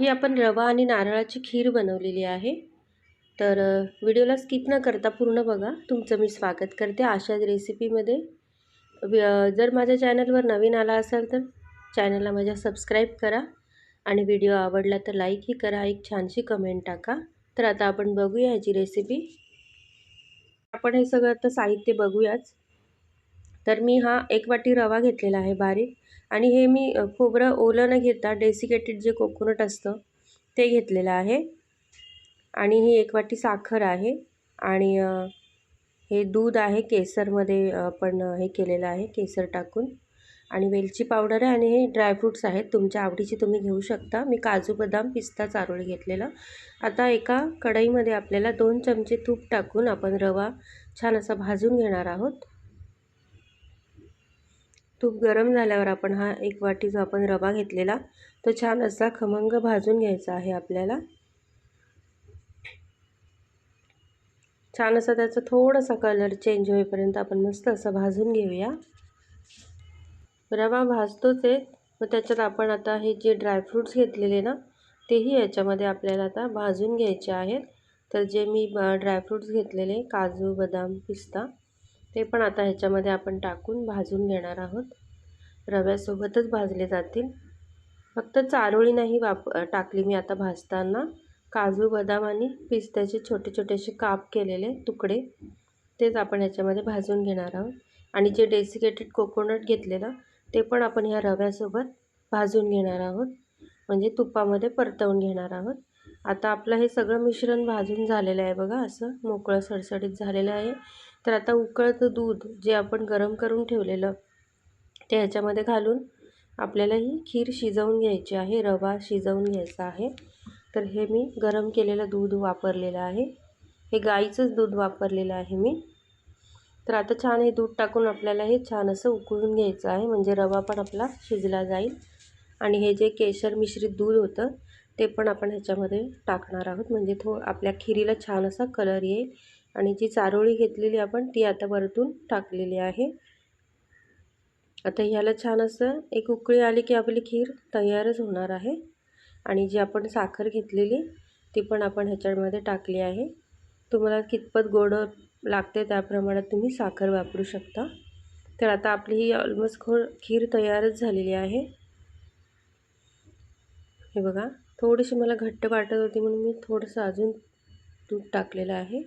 ही आपण रवा आणि नारळाची खीर बनवलेली आहे. तर व्हिडिओला स्किप न करता पूर्ण बघा. तुमचं मी स्वागत करते अशाच रेसिपीमध्ये. जर माझ्या चॅनलवर नवीन आला असाल तर चॅनलला माझ्या सबस्क्राईब करा आणि व्हिडिओ आवडला तर लाईकही करा. एक छानशी कमेंट टाका. तर आता आपण बघूया ह्याची रेसिपी. आपण हे सगळं आता साहित्य बघूयाच. तर मी हा एक वाटी रवा घेतलेला आहे बारीक. आणि हे मी खोबरं ओलं न घेता डेसिकेटेड जे कोकोनट असतं ते घेतलेलं आहे. आणि ही एक वाटी साखर आहे आणि हे दूध आहे केसरमध्ये आपण हे केलेलं आहे केसर टाकून. आणि वेलची पावडर आहे आणि हे ड्रायफ्रूट्स आहेत. तुमच्या आवडीचे तुम्ही घेऊ शकता. मी काजू बदाम पिस्ता चारोळी घेतलेला. आता एका कढईमध्ये आपल्याला दोन चमचे तूप टाकून आपण रवा छान असा भाजून घेणार आहोत. तूप गरम झाल्यावर आपण हा एक वाटी जो आपण रवा घेतलेला तो छान असा खमंग भाजून घ्यायचा आहे आपल्याला. छान असा त्याचा थोडासा कलर चेंज होईपर्यंत आपण मस्त असं भाजून घेऊया. रवा भाजतोच आहे मग त्याच्यात आपण आता हे जे ड्रायफ्रूट्स घेतलेले ना तेही याच्यामध्ये आपल्याला आता भाजून घ्यायचे आहेत. तर जे मी ड्रायफ्रूट्स घेतलेले काजू बदाम पिस्ता ते पण आता ह्याच्यामध्ये आपण टाकून भाजून घेणार आहोत. रव्यासोबतच भाजले जातील. फक्त चारोळी नाही वाप टाकली मी आता भाजताना. काजू बदाम आणि पिस्त्याचे छोटे छोटेसे काप केलेले तुकडे. तेच आपण ह्याच्यामध्ये भाजून घेणार आहोत. आणि जे डेसिकेटेड कोकोनट घेतलेलं ते पण आपण ह्या रव्यासोबत भाजून घेणार आहोत. म्हणजे तुपामध्ये परतवून घेणार आहोत. आता आपलं हे सगळं मिश्रण भाजून झालेलं आहे बघा. असं मोकळं सडसडीत झालेलं आहे. तर आता उकळतं दूध जे आपण गरम करून ठेवलेलं ते ह्याच्यामध्ये घालून आपल्याला ही खीर शिजवून घ्यायची आहे रवा शिजवून घ्यायचा आहे. तर हे मी गरम केलेलं दूध वापरलेलं आहे. हे गाईचंच दूध वापरलेलं आहे मी. तर आता छान हे दूध टाकून आपल्याला हे छान असं उकळून घ्यायचं आहे म्हणजे रवा पण आपला शिजला जाईल. आणि हे जे केशर मिश्रित दूध होतं ते पण आपण ह्याच्यामध्ये टाकणार आहोत. म्हणजे थो आपल्या खिरीला छान असा कलर येईल. आणि जी चारोळी घेतलेली आपण ती आता वरतून टाकलेली आहे. आता ह्याला छान असं एक उकळी आली की आपली खीर तयारच होणार आहे. आणि जी आपण साखर घेतलेली ती पण आपण ह्याच्यामध्ये टाकली आहे. तुम्हाला कितपत गोड लागते त्याप्रमाणे तुम्ही साखर वापरू शकता. तर आता आपली ही ऑलमोस्ट खो खीर तयारच झालेली आहे. हे बघा थोडीशी मला घट्ट वाटत होती म्हणून मी थोडंसं अजून दूध टाकलेलं आहे.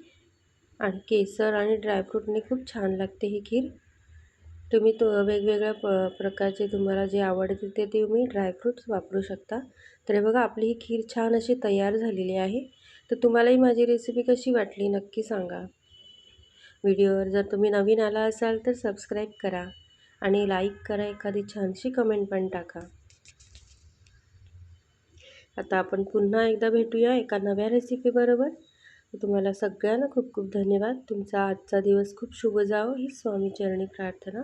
आणि केसर आणि ड्रायफ्रूटने खूप छान लागते ही खीर. तुम्ही तो वेगवेगळ्या प प्रकारचे तुम्हाला जे आवडते ते तुम्ही ड्रायफ्रूट्स वापरू शकता. तर हे बघा आपली ही खीर छान अशी तयार झालेली आहे. तर तुम्हालाही माझी रेसिपी कशी वाटली नक्की सांगा. व्हिडिओवर जर तुम्ही नवीन आला असाल तर सबस्क्राईब करा आणि लाईक करा एखादी छानशी कमेंट पण टाका. आता आपण पुन्हा एकदा भेटूया एका नव्या रेसिपीबरोबर तुम्हाला सगळ्यांना खूप खूप धन्यवाद. तुमचा आजचा दिवस खूप शुभ जावो. ही स्वामीचरणी प्रार्थना.